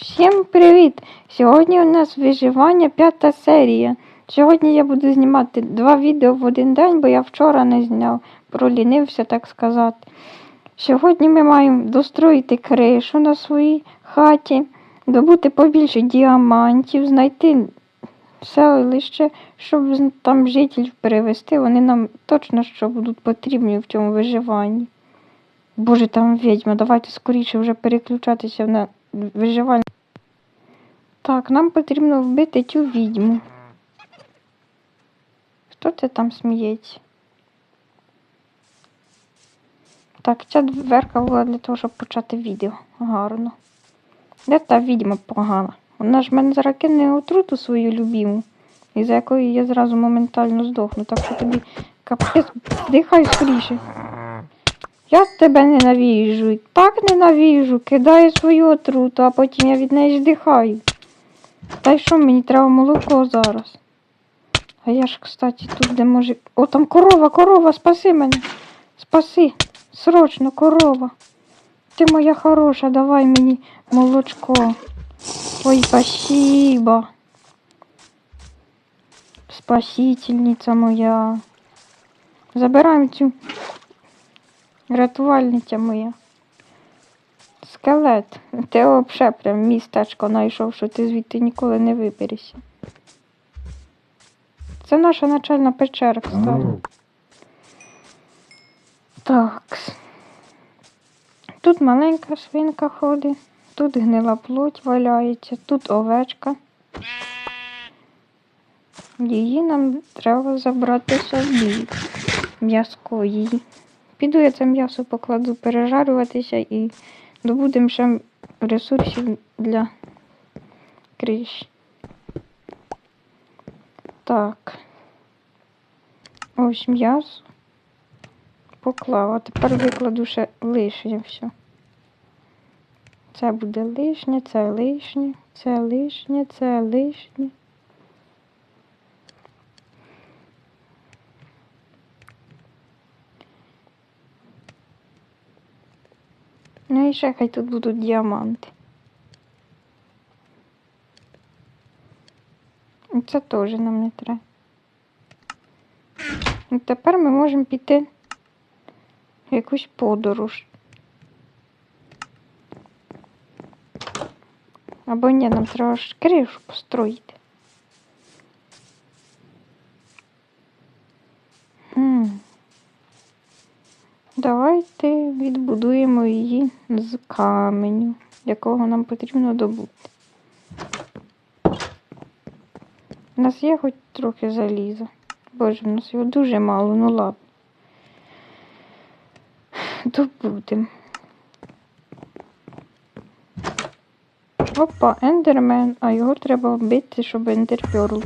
Всім привіт! Сьогодні у нас виживання п'ята серія. Сьогодні я буду знімати два відео в один день, бо я вчора не зняв, пролінився, так сказати. Сьогодні ми маємо достроїти кришу на своїй хаті, добути побільше діамантів, знайти селище, щоб там жителів перевести. Вони нам точно що будуть потрібні в цьому виживанні. Боже, там відьма, давайте скоріше вже переключатися на виживання. Так, нам потрібно вбити цю відьму. Хто це там сміється? Так, ця дверка була для того, щоб почати відео. Гарно. Де та відьма погана? Вона ж мене зараз кине отруту свою любіму, із-за якої я зразу моментально здохну. Так що тобі капець, дихай скоріше. Я тебе ненавіжу. Так ненавіжу. Кидаю свою отруту, а потім я від неї здихаю. Та й що мені треба молоко зараз? А я ж, кстати, тут де може. О, там корова, корова, спаси мене. Спаси. Срочно, корова. Ти моя хороша, давай мені молочко. Ой, спасибо. Спасительниця моя. Забираємо цю рятувальниця моя. Скелет. Ти взагалі прям містечко знайшов, що ти звідти ніколи не виберешся. Це наша начальна печера, кстати. Так. Тут маленька свинка ходить, тут гнила плоть валяється, тут овечка. Її нам треба забрати собі. М'язко її. Піду я це м'ясо покладу пережарюватися і добудемо ще ресурсів для криш. Так. Ось м'ясо. Поклав, а тепер викладу ще лишнє все. Це буде лишнє, це лишнє, це лишнє, це лишнє. Ще хай тут будуть діаманти. Це теж нам не треба. Тепер ми можемо піти в якусь подорож. Або ні, нам треба ж кришу построїти. Хм. Давайте відбудуємо її з каменю, якого нам потрібно добути. У нас є хоч трохи заліза. Боже, у нас його дуже мало, ну ладно. Добудемо. Опа, ендермен, а його треба вбити, щоб ендерперл.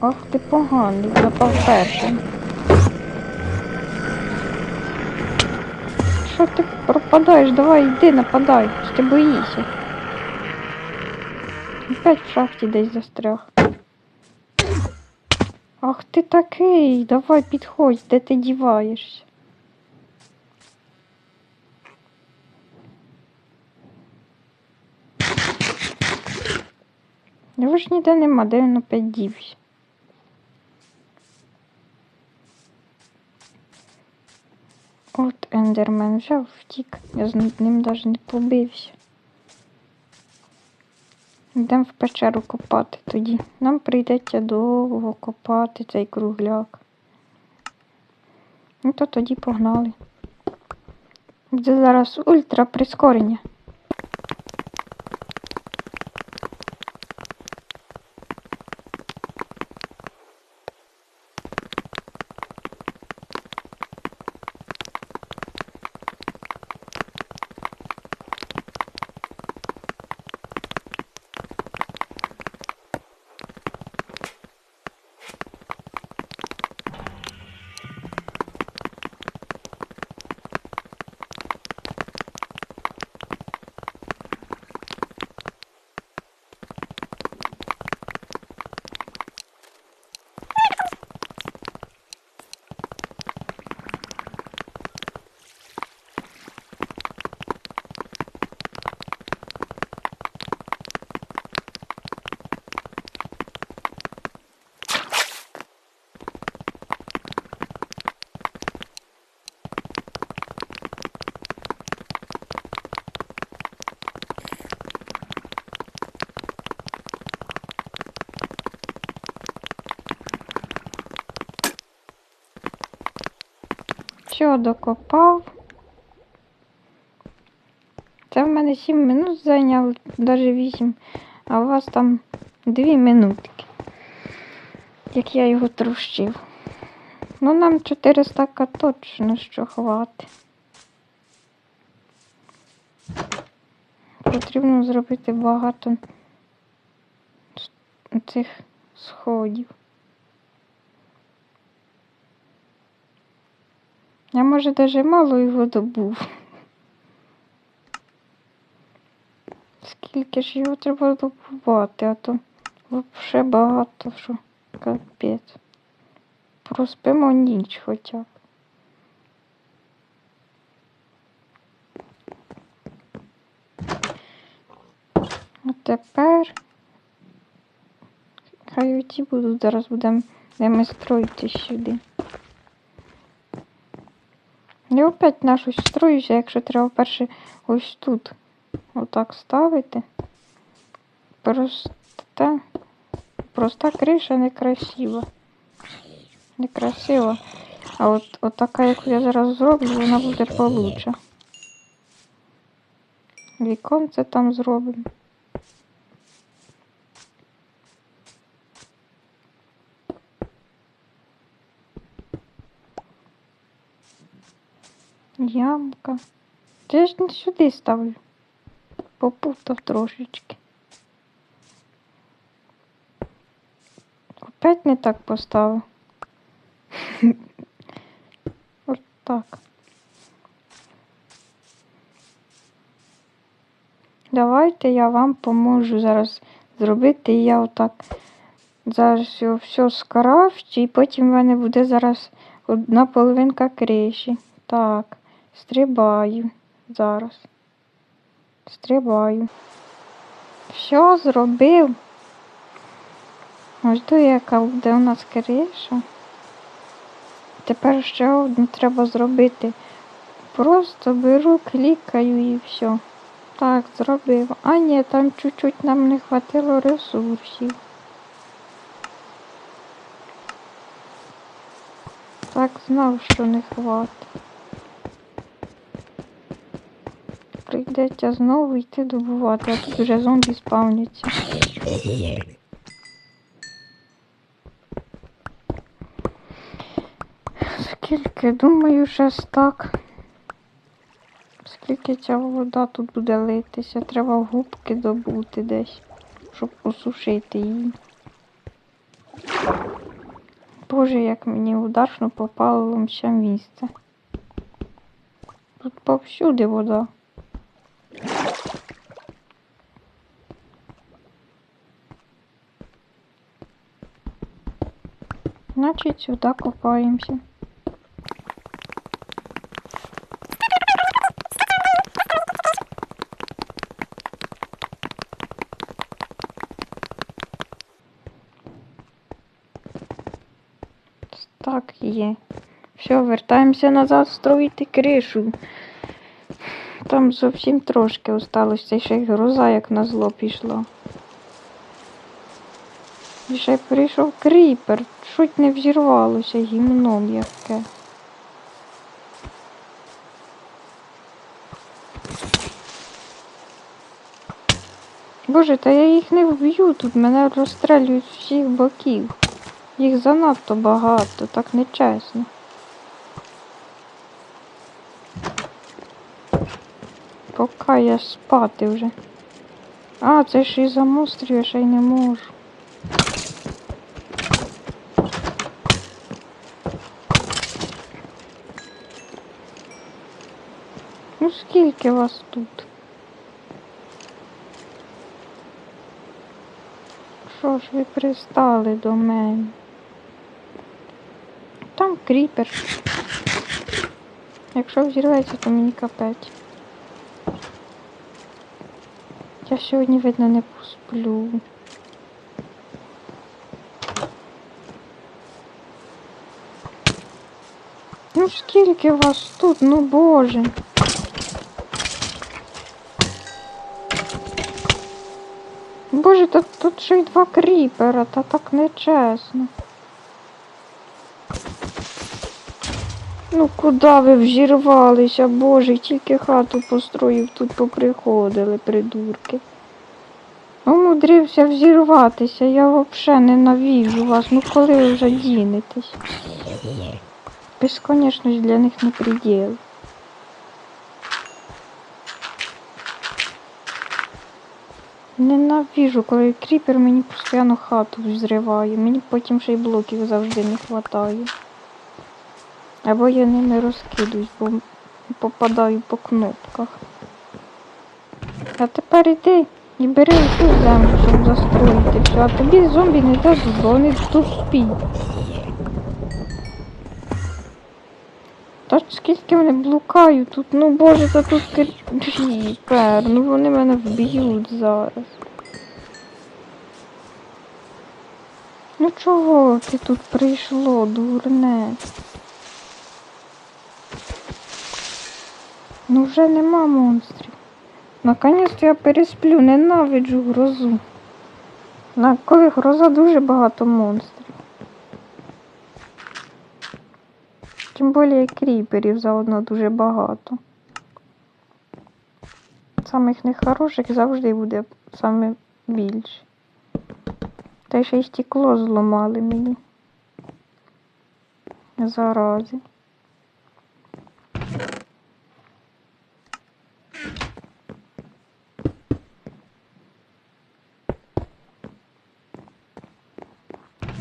Ах ти поганий, напав першим. Що ти пропадаєш? Давай йди, нападай. Що ти боїшся? Опять в шахті десь застряг. Ах ти такий, давай підходь, де ти діваєшся. Його ж ніде нема, де він опять дівся. От ендермен взяв, втік. Я з ним навіть не побився. Йдемо в печеру копати тоді. Нам прийдеться довго копати цей кругляк. Ну то тоді погнали. Це зараз ультра прискорення. Все, докопав. Це в мене 7 минут зайняло, навіть 8, а у вас там 2 минутки. Як я його трущив. Ну, нам 400 точно що хватить. Потрібно зробити багато цих сходів. Я може даже мало його добув. Скільки ж його треба добувати, а то взагалі багато що. Капець. Проспимо ніч хоча б. А тепер хай оті будуть, зараз будемо де строїти сюди. Я опять на щось строюся, якщо треба перше ось тут отак ставити. Проста, проста криша некрасива. Некрасива. А от, от така, яку я зараз зроблю, вона буде получше. Віконце там зробимо. Ямка. Я ж не сюди ставлю. Попутав трошечки. Опять не так поставив. От так. Давайте я вам поможу зараз зробити. І Я отак зараз все скрафчу, і потім в мене буде зараз одна половинка криші. Так, стрибаю зараз. Стрибаю. Все зробив. Ось до яка буде у нас криша. Тепер ще одну треба зробити. Просто беру, клікаю і все. Так, зробив. А ні, там чуть-чуть нам не хватило ресурсів. Так, знав, що не хватить. Прийдеться знову йти добувати, а тут вже зомбі спавняться. Скільки, думаю, щас так. Скільки ця вода тут буде литися, треба губки добути десь, щоб посушити її. Боже, як мені удачно попало місце. Тут повсюди вода. Значить, сюди копаємося. Так, є. Все, вертаємося назад строїти кришу. Там зовсім трошки осталося, ще й гроза як на зло пішла. Й прийшов кріпер, чуть не взірвалося гімном яке. Боже, та я їх не вб'ю тут, мене розстрелюють з всіх боків. Їх занадто багато, так нечесно. Поки я спати вже. А, це ж і за я ще й не можу. Ну скільки вас тут? Що ж ви пристали до мене? Там кріпер. Якщо взірветься, то мені капець. Я сьогодні, видно, не посплю. Ну скільки вас тут, ну боже. Боже, тут, тут ще й два кріпера, та так нечесно. Ну куди ви вжірвалися, боже, тільки хату построїв, тут поприходили, придурки. Умудрився взірватися, я взагалі ненавіжу вас. Ну коли ви вже дінетесь? Безконечність для них не приділ. Ненавіжу, коли кріпер мені постійно хату взриває. Мені потім ще й блоків завжди не вистачає. Або я ними розкидуюсь, бо попадаю по кнопках. А тепер іди і бери цю землю, щоб застроїти все. А тобі зомбі не дадуть, бо вони тупі. Та скільки вони блукають тут, ну боже, та тут кріпер, ну вони мене вб'ють зараз. Ну чого ти тут прийшло, дурне? Ну вже нема монстрів. Наконець я пересплю, ненавиджу грозу. На коли гроза дуже багато монстрів. Тим більше кріперів заодно дуже багато. Самих нехороших завжди буде саме більше. Та ще й стекло зламали мені. Зарази.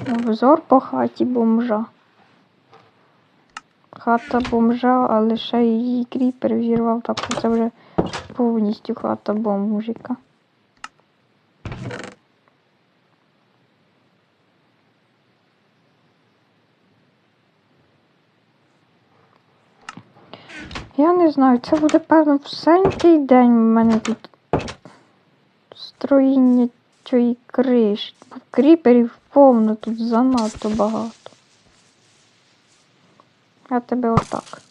Обзор по хаті бомжа. Хата бомжа, але ще її кріпер взірвав, так що це вже повністю хата бомжика. Я не знаю, це буде певно всенький день в мене тут строїння цієї криші. Кріперів повно тут занадто багато. Я тебе отак.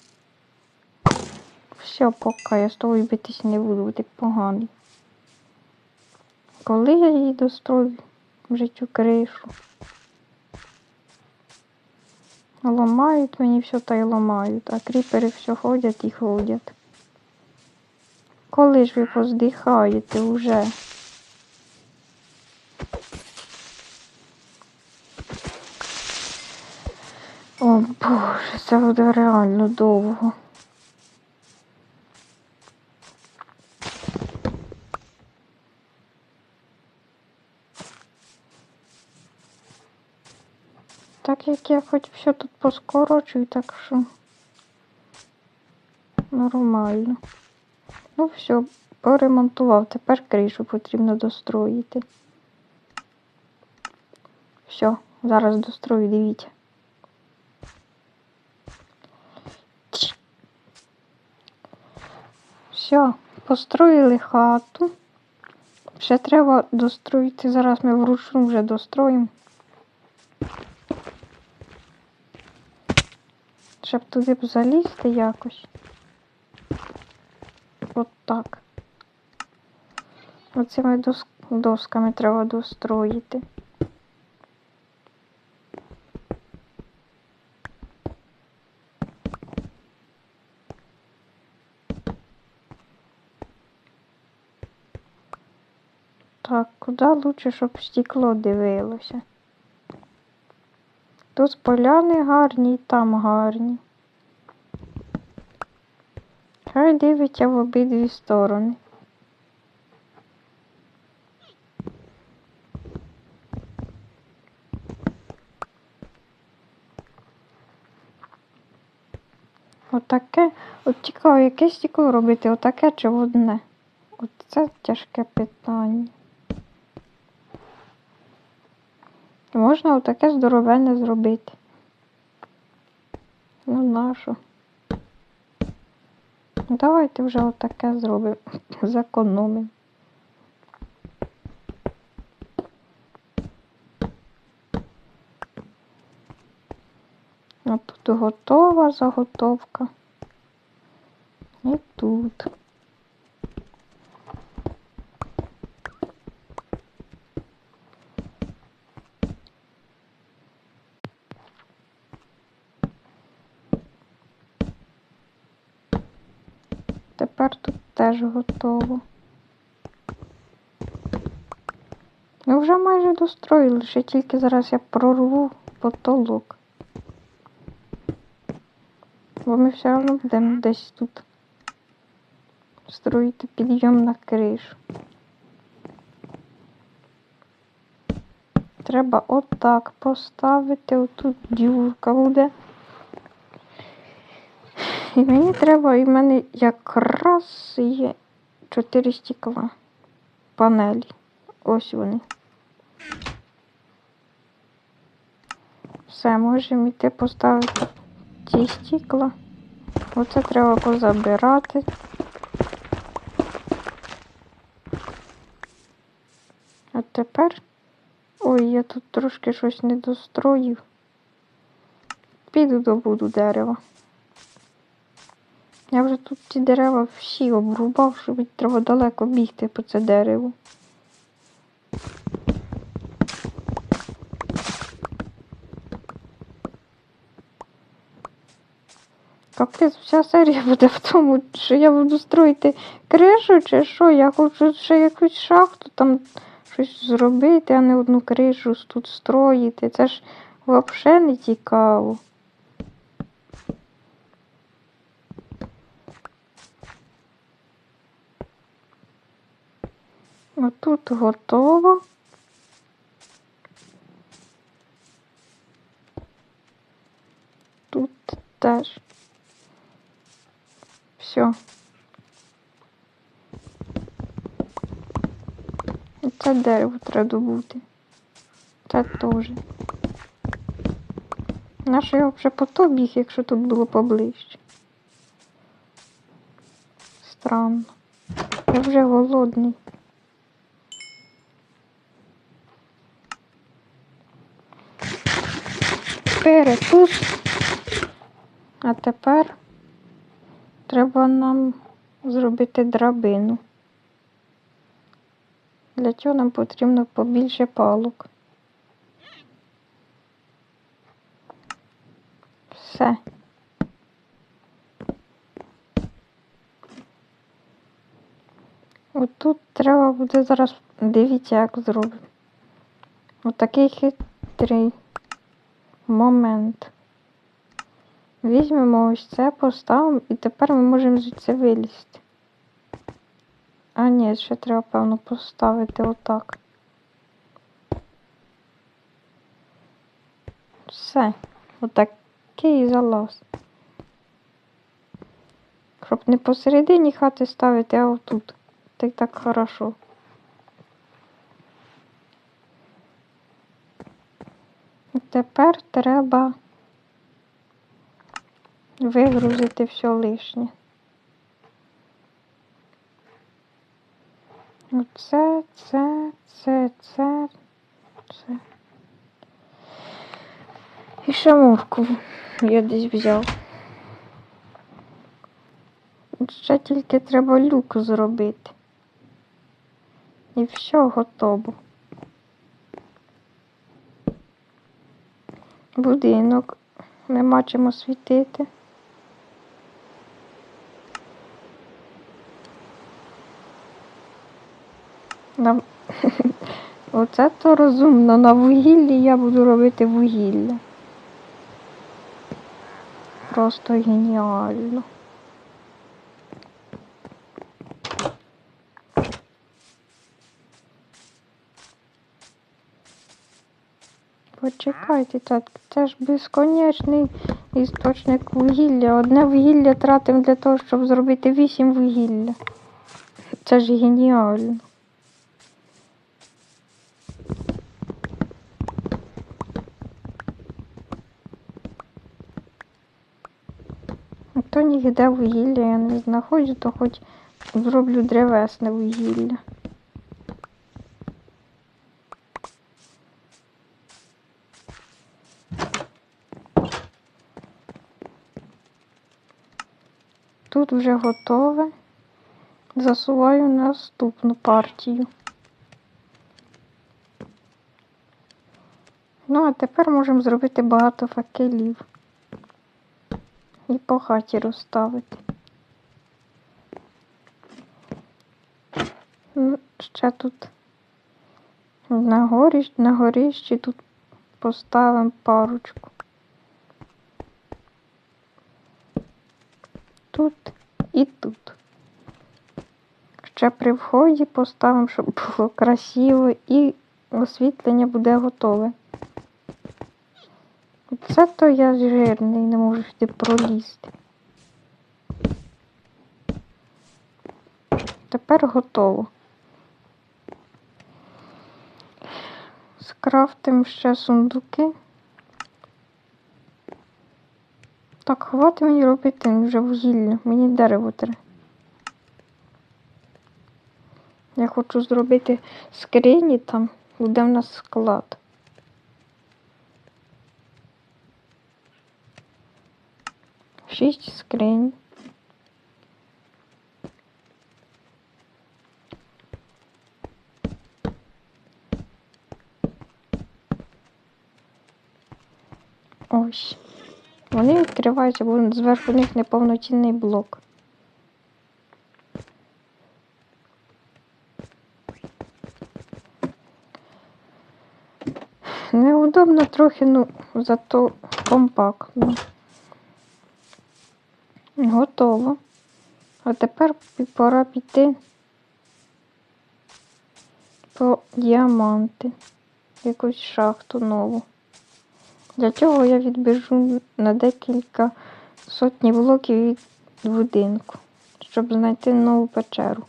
Все, поки я з тобою битися не буду, ти поганий. Коли я її дострою вже цю кришу? Ламають мені все та й ламають, а кріпери все ходять і ходять. Коли ж ви поздихаєте вже? О боже, це буде реально довго. Так як я хоч все тут поскорочую, так що нормально. Ну все, поремонтував. Тепер кришу потрібно достроїти. Все, зараз дострою, дивіться. Все, построїли хату. Ще треба достроїти. Зараз ми вручну вже достроїмо. Щоб туди б залізти якось. От так. Оцими дос... досками треба достроїти. Так, куди лучше, щоб стекло дивилося? Тут поляни гарні і там гарні. Хай дивиться в обидві сторони. Отаке, от цікаво, яке стекло робити, отаке чи одне? От це тяжке питання. Можна отаке здоровенне зробити. Ну нащо? Давайте вже отаке зробимо. Зекономимо. А тут готова заготовка. І тут. тепер тут теж готово. Ну, вже майже достроїли, ще тільки зараз я прорву потолок. Бо ми все одно будемо десь тут строїти підйом на кришу. Треба отак поставити, отут дюрка буде. І мені треба, і в мене якраз є 4 стікла панелі. Ось вони. Все, можемо йти поставити ці стікла. Оце треба позабирати. А тепер. Ой, я тут трошки щось не достроїв. Піду добуду дерева. Я вже тут ці дерева всі обрубав, що від треба далеко бігти по це дерево. Капець, вся серія буде в тому, що я буду строїти кришу чи що. Я хочу ще якусь шахту там щось зробити, а не одну кришу тут строїти. Це ж взагалі не цікаво. Отут готово. Тут теж. Все. Це дерево треба добути. Це теж. Наше я вже по то біг, якщо тут було поближче. Странно. Я вже голодний. Перепуск. А тепер треба нам зробити драбину. Для цього нам потрібно побільше палок. Все. Отут треба буде зараз, дивіться, як зробимо. Отакий хитрий момент. Візьмемо ось це, поставимо і тепер ми можемо звідси вилізти. А ні, ще треба, певно, поставити отак. Все. Отакий залаз. Щоб не посередині хати ставити, а отут. Так так хорошо. І тепер треба вигрузити все лишнє. Оце, це, це, це, це. І ще морку я десь взяв. Ще тільки треба люк зробити. І все готово. Будинок. Нема чим освітити. Нам... Оце то розумно. На вугіллі я буду робити вугілля. Просто геніально. Почекайте, так, це ж безконечний істочник вугілля. Одне вугілля тратимо для того, щоб зробити вісім вугілля. Це ж геніально. То ніде вугілля я не знаходжу, то хоч зроблю древесне вугілля. Тут вже готове. Засуваю наступну партію. Ну, а тепер можемо зробити багато факелів і по хаті розставити. Ну, ще тут на горі, на горіщі тут поставимо парочку. Тут і тут. Ще при вході поставимо, щоб було красиво і освітлення буде готове. Це то я жирний, не можу сюди пролізти. Тепер готово. Скрафтимо ще сундуки. Так, хватить мені робити вже вугілля, мені дерево треба. Я хочу зробити скрині там, буде в нас склад. Шість скринь. Ось. Вони відкриваються, бо зверху них неповноцінний блок. Неудобно трохи, ну, зато компактно. Готово. А тепер пора піти по діаманти. Якусь шахту нову. Для цього я відбіжу на декілька сотні блоків від будинку, щоб знайти нову печеру.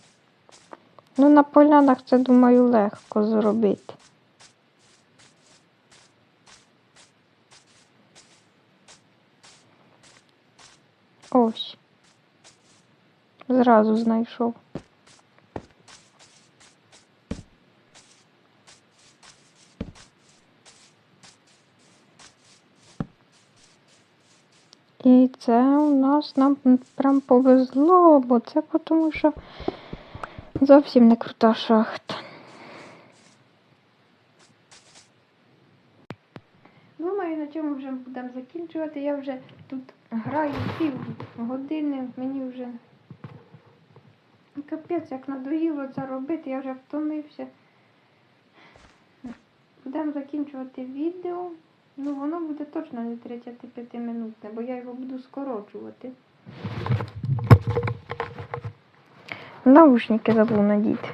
Ну, на полянах це, думаю, легко зробити. Ось. Зразу знайшов. І це у нас нам прям повезло, бо це тому що зовсім не крута шахта. Думаю, на цьому вже будемо закінчувати. Я вже тут граю пів години, мені вже капець, як надоїло це робити, я вже втомився. Будемо закінчувати відео. Ну, воно буде точно не 35 минутне, бо я його буду скорочувати. Наушники забув надіти.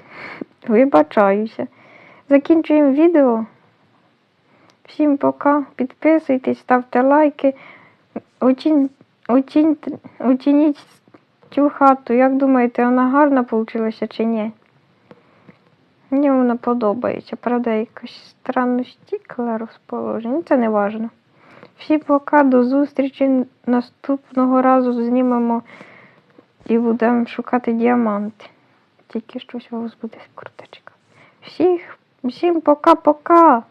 Вибачаюся. Закінчуємо відео. Всім пока. Підписуйтесь, ставте лайки. Оцінь, оцініть цю хату. Як думаєте, вона гарна вийшла чи ні? Мені вона подобається. Правда, якось странно стікла розположення. Це не важно. Всім пока, до зустрічі. Наступного разу знімемо і будемо шукати діаманти. Тільки щось у вас буде крутечка. Всіх, всім пока-пока!